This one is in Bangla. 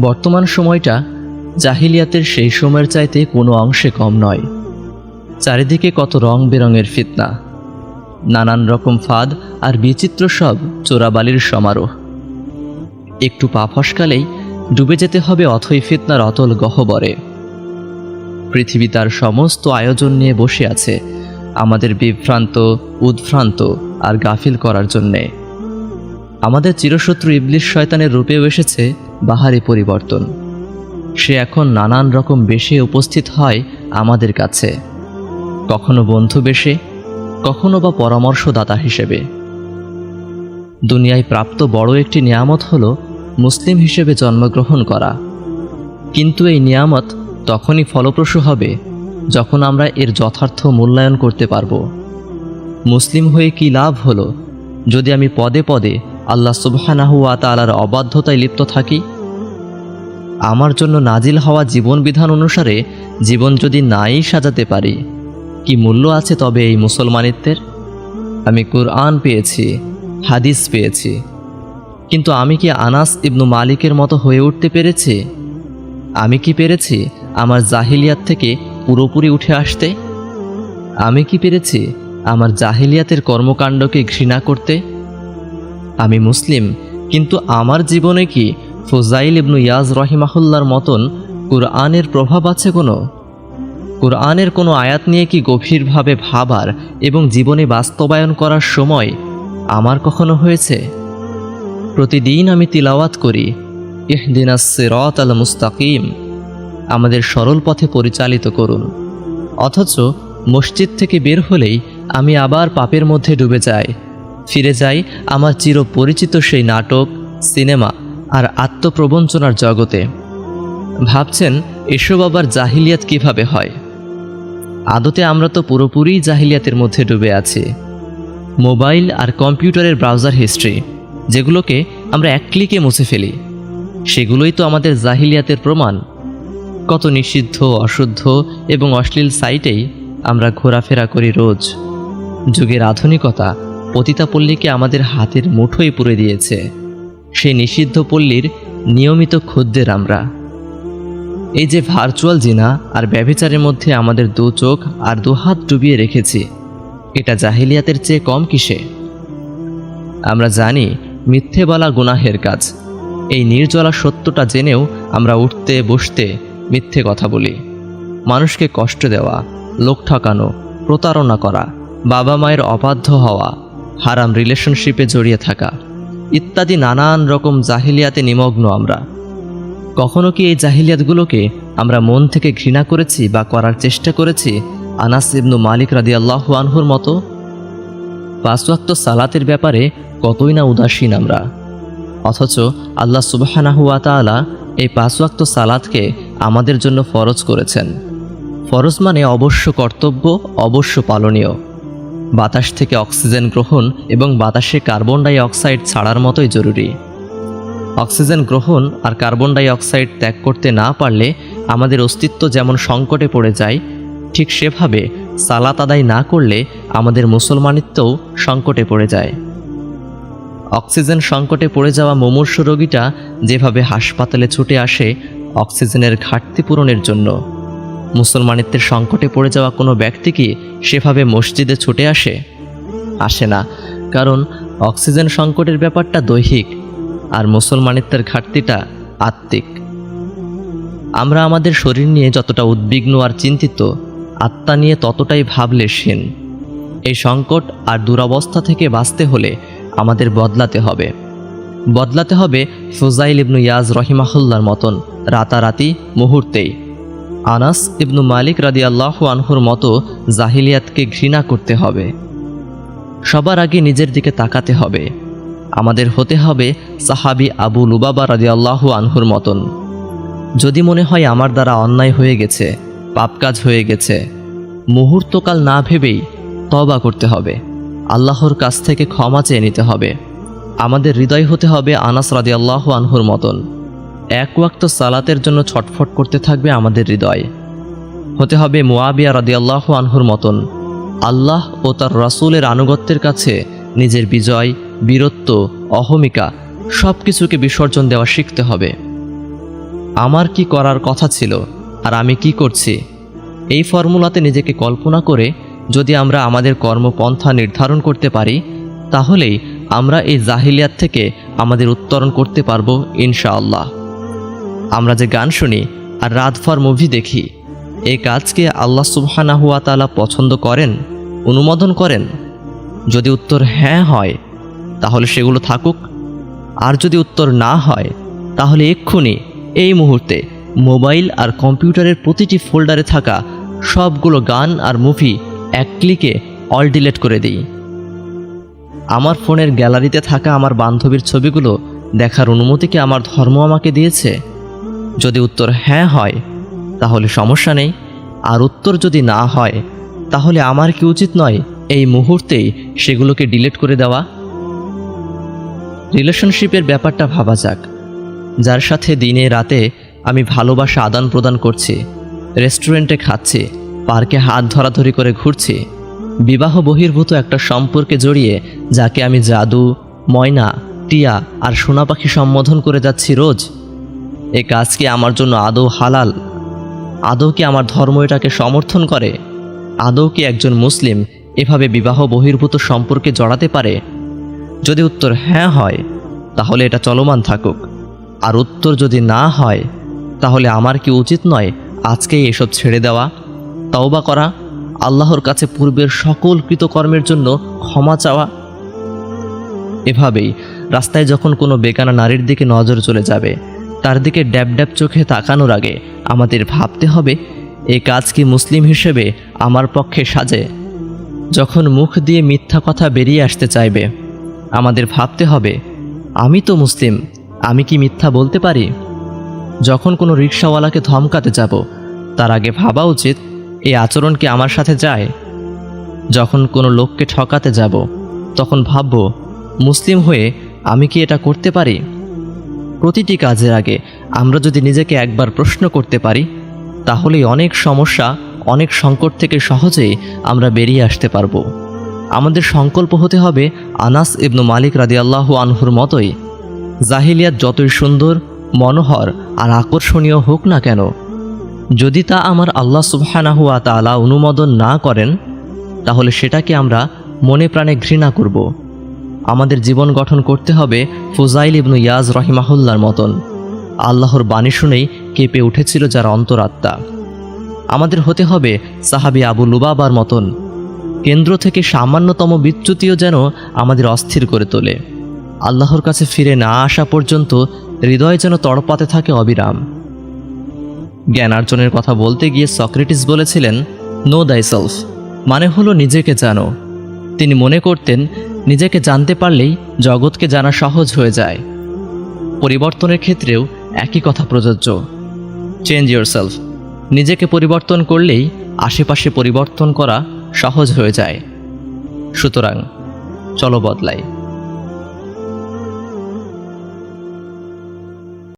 বর্তমান সময়টা জাহিলিয়াতের সেই সময়ের চাইতে কোনো অংশে কম নয়। চারিদিকে কত রং বেরঙের ফিতনা। নানান রকম ফাঁদ আর বিচিত্র সব চোরাবালির সমারোহ। একটু পা ফসকালেই ডুবে যেতে হবে অথই ফিতনার অতল গহ্বরে। পৃথিবী তার সমস্ত আয়োজন নিয়ে বসে আছে, আমাদের বিভ্রান্ত, উদ্ভ্রান্ত আর গাফিল করার জন্যে। আমাদের চিরশত্রু ইবলিশ শয়তানের রূপেও এসেছে বাহারি পরিবর্তন। সে এখন নানান রকম বেশে উপস্থিত হয় আমাদের কাছে। কখনো বন্ধু বেশে, কখনো বা পরামর্শদাতা হিসেবে। দুনিয়ায় প্রাপ্ত বড় একটি নিয়ামত হল মুসলিম হিসেবে জন্মগ্রহণ করা। কিন্তু এই নিয়ামত তখনই ফলপ্রসূ হবে যখন আমরা এর যথার্থ মূল্যায়ন করতে পারব। মুসলিম হয়ে কি লাভ হলো যদি আমি পদে পদে আল্লাহ সুবহানাহুয়া তালার অবাধ্যতায় লিপ্ত থাকি। আমার জন্য নাজিল হওয়া জীবন বিধান অনুসারে জীবন যদি নাই সাজাতে পারি, কি মূল্য আছে তবে এই মুসলমানিত্বের? আমি কুরআন পেয়েছি, হাদিস পেয়েছি, কিন্তু আমি কি আনাস ইবনু মালিকের মতো হয়ে উঠতে পেরেছি? আমি কি পেরেছি আমার জাহিলিয়াত থেকে পুরোপুরি উঠে আসতে? আমি কি পেরেছি আমার জাহিলিয়াতের কর্মকাণ্ডকে ঘৃণা করতে? আমি মুসলিম, কিন্তু আমার জীবনে কি ফোজাইল ইবনু ইয়াজ রহিমাহুল্লার মতন কুরআনের প্রভাব আছে কোনো? কুরআনের কোনো আয়াত নিয়ে কি গভীরভাবে ভাবার এবং জীবনে বাস্তবায়ন করার সময় আমার কখনো হয়েছে? প্রতিদিন আমি তিলাওয়াত করি, ইহদিনাস সিরাত আল মুস্তাকিম, আমাদের সরল পথে পরিচালিত করুন। অথচ মসজিদ থেকে বের হলেই আমি আবার পাপের মধ্যে ডুবে যাই। ফিরে যাই আমার চিরপরিচিত সেই নাটক, সিনেমা আর আত্মপ্রবঞ্চনার জগতে। ভাবছেন, এসব আবার জাহিলিয়াত কীভাবে হয়? আদতে আমরা তো পুরোপুরি জাহিলিয়াতের মধ্যে ডুবে আছি। মোবাইল আর কম্পিউটারের ব্রাউজার হিস্ট্রি, যেগুলোকে আমরা এক ক্লিকে মুছে ফেলি, সেগুলোই তো আমাদের জাহিলিয়াতের প্রমাণ। কত নিষিদ্ধ, অশুদ্ধ এবং অশ্লীল সাইটেই আমরা ঘোরাফেরা করি রোজ। যুগের আধুনিকতা পতিতাপল্লীকে আমাদের হাতের মুঠোয় পুরে দিয়েছে। সেই নিষিদ্ধ পল্লীর নিয়মিত খদ্দের আমরা। এই যে ভার্চুয়াল জিনা আর ব্যভিচারের মধ্যে আমাদের দু চোখ আর দু হাত ডুবিয়ে রেখেছি, এটা জাহিলিয়াতের চেয়ে কম কিসে? আমরা জানি মিথ্যে বলা গুনাহের কাজ। এই নির্জলা সত্যটা জেনেও আমরা উঠতে, বসতে মিথ্যে কথা বলি। মানুষকে কষ্ট দেওয়া, লোক ঠকানো, প্রতারণা করা, বাবা মায়ের অবাধ্য হওয়া হারাম রিলেশনশিপে জড়িয়ে থাকা। ইত্যাদি নানান রকম জাহিলিয়াতে নিমগ্ন আমরা। কখনো কি এই জাহিলিয়াতগুলোকে আমরা মন থেকে ঘৃণা করেছি বা করার চেষ্টা করেছি আনাস ইবনু মালিক রাদি আনহুর মতো? পাঁচওয়াক্ত সালাতের ব্যাপারে কতই না উদাসীন আমরা। অথচ আল্লাহ সুবাহানাহুয়া তাআলা এই পাঁচওয়াক্ত সালাতকে আমাদের জন্য ফরজ করেছেন। ফরজ মানে অবশ্য কর্তব্য, অবশ্য পালনীয়। বাতাস থেকে অক্সিজেন গ্রহণ এবং বাতাসে কার্বন ডাই অক্সাইড ছাড়ার মতোই জরুরি। অক্সিজেন গ্রহণ আর কার্বন ডাই অক্সাইড ত্যাগ করতে না পারলে আমাদের অস্তিত্ব যেমন সংকটে পড়ে যায়, ঠিক সেভাবে সালাত আদায় না করলে আমাদের মুসলমানিত্বও সংকটে পড়ে যায়। অক্সিজেন সংকটে পড়ে যাওয়া মুমূর্ষ রোগীটা যেভাবে হাসপাতালে ছুটে আসে, অক্সিজেনের ঘাটতি পূরণের জন্য। মুসলমানিত্বের সংকটে পড়ে যাওয়া কোনো ব্যক্তি কি সেভাবে মসজিদে ছুটে আসে? আসে না, কারণ অক্সিজেন সংকটের ব্যাপারটা দৈহিক আর মুসলমানিত্বের ঘাটতিটা আত্মিক। আমরা আমাদের শরীর নিয়ে যতটা উদ্বিগ্ন আর চিন্তিত, আত্মা নিয়ে ততটাই ভাবলেশহীন এই সংকট আর দুরবস্থা থেকে বাঁচতে হলে আমাদের বদলাতে হবে। বদলাতে হবে ফুজাইল ইবনু ইয়াজ রহিমাহুল্লার মতন রাতারাতি মুহূর্তেই। আনাস ইবনু মালিক রাদি আল্লাহ আনহুর মতো জাহিলিয়াতকে ঘৃণা করতে হবে। সবার আগে নিজের দিকে তাকাতে হবে। আমাদের হতে হবে সাহাবি আবু লুবাবা রাদি আল্লাহ আনহুর মতন। যদি মনে হয় আমার দ্বারা অন্যায় হয়ে গেছে, পাপ কাজ হয়ে গেছে, মুহূর্তকাল না ভেবেই তবা করতে হবে। আল্লাহর কাছ থেকে ক্ষমা চেয়ে নিতে হবে। আমাদের হৃদয় হতে হবে আনাস রাদি আল্লাহ আনহুর মতন। এক ওয়াক্ত সালাতের জন্য ছটফট করতে থাকবে আমাদের হৃদয়। হতে হবে মুয়াবিয়া রাদি আল্লাহ আনহুর মতন। আল্লাহ ও তার রাসূলের আনুগত্যের কাছে নিজের বিজয়, বীরত্ব, অহমিকা সব কিছুকে বিসর্জন দেওয়া শিখতে হবে। আমার কি করার কথা ছিল আর আমি কি করছি? এই ফর্মুলাতে নিজেকে কল্পনা করে যদি আমরা আমাদের কর্মপন্থা নির্ধারণ করতে পারি, তাহলেই আমরা এই জাহিলিয়াত থেকে আমাদের উত্তরণ করতে পারব ইনশাআল্লাহ। আমরা যে গান শুনি আর রাতভর মুভি দেখি এই কাজকে আল্লাহ সুবহানাহুয়া তাআলা পছন্দ করেন, অনুমোদন করেন? যদি উত্তর হ্যাঁ হয়, তাহলে সেগুলো থাকুক। আর যদি উত্তর না হয়, তাহলে এক্ষুনি এই মুহূর্তে মোবাইল আর কম্পিউটারের প্রতিটি ফোল্ডারে থাকা সবগুলো গান আর মুভি এক ক্লিকে অল ডিলেট করে দিই। আমার ফোনের গ্যালারিতে থাকা আমার বান্ধবীর ছবিগুলো দেখার অনুমতি কি আমার ধর্ম আমাকে দিয়েছে? যদি উত্তর হ্যাঁ হয়, তাহলে সমস্যা নেই। আর উত্তর যদি না হয়, তাহলে আমার কি উচিত নয় এই মুহূর্তেই সেগুলোকে ডিলিট করে দেওয়া? রিলেশনশিপের ব্যাপারটা ভাবা যাক। যার সাথে দিনে রাতে আমি ভালোবাসা আদান প্রদান করছি, রেস্টুরেন্টে খাচ্ছি, পার্কে হাত ধরাধরি করে ঘুরছি, বিবাহ বহির্ভূত একটা সম্পর্কে জড়িয়ে যাকে আমি জাদু, ময়না, টিয়া আর সোনা পাখি সম্বোধন করে যাচ্ছি রোজ এ কাজ কি আমার জন্য আদৌ হালাল? আদৌ কি আমার ধর্ম এটাকে সমর্থন করে? আদৌ কি একজন মুসলিম এভাবে বিবাহ বহির্ভূত সম্পর্কে জড়াতে পারে? যদি উত্তর হ্যাঁ হয়, তাহলে এটা চলমান থাকুক। আর উত্তর যদি না হয়, তাহলে আমার কি উচিত নয় আজকেই এসব ছেড়ে দেওয়া? তওবা করা, আল্লাহর কাছে পূর্বের সকল কৃতকর্মের জন্য ক্ষমা চাওয়া? এভাবেই রাস্তায় যখন কোনো বেকানা নারীর দিকে নজর চলে যাবে তার দিকে ড্যাব ড্যাব চোখে তাকানোর আগে আমাদের ভাবতে হবে এই কাজ কি মুসলিম হিসেবে আমার পক্ষে সাজে? যখন মুখ দিয়ে মিথ্যা কথা বেরিয়ে আসতে চাইবে, আমাদের ভাবতে হবে, আমি তো মুসলিম, আমি কি মিথ্যা বলতে পারি? যখন কোনো রিক্সাওয়ালাকে ধমকাতে যাব, তার আগে ভাবা উচিত এই আচরণ কি আমার সাথে যায়? যখন কোনো লোককে ঠকাতে যাব, তখন ভাবব, মুসলিম হয়ে আমি কি এটা করতে পারি? প্রতিটি কাজের আগে আমরা যদি নিজেকে একবার প্রশ্ন করতে পারি, তাহলেই অনেক সমস্যা, অনেক সংকট থেকে সহজেই আমরা বেরিয়ে আসতে পারব। আমাদের সংকল্প হতে হবে আনাস ইবনু মালিক রাদিয়াল্লাহু আনহুর মতোই, জাহিলিয়াত যতই সুন্দর, মনোহর আর আকর্ষণীয় হোক না কেন, যদি তা আমার আল্লাহ সুবহানাহুয়া তাআলা অনুমোদন না করেন, তাহলে সেটাকে আমরা মনে প্রাণে ঘৃণা করব। আমাদের জীবন গঠন করতে হবে ফুজাইল ইবনু ইয়াজ রহিমাহুল্লার মতন। আল্লাহর বাণী শুনেই কেঁপে উঠেছিল যার অন্তরাত্মা। আমাদের হতে হবে সাহাবি আবু লুবাবার মতন। কেন্দ্র থেকে সামান্যতম বিচ্যুতিও যেন আমাদের অস্থির করে তোলে। আল্লাহর কাছে ফিরে না আসা পর্যন্ত হৃদয় যেন তড়পাতে থাকে অবিরাম। জ্ঞানার্জনের কথা বলতে গিয়ে সক্রেটিস বলেছিলেন, নো দাইসেলফ মানে হলো নিজেকে জানো। তিনি মনে করতেন নিজেকে জানতে পারলেই জগৎকে জানা সহজ হয়ে যায়। পরিবর্তনের ক্ষেত্রেও একই কথা প্রযোজ্য। চেঞ্জ ইয়োরসেলফ নিজেকে পরিবর্তন করলেই আশেপাশে পরিবর্তন করা সহজ হয়ে যায়। সুতরাং চলো বদলাই।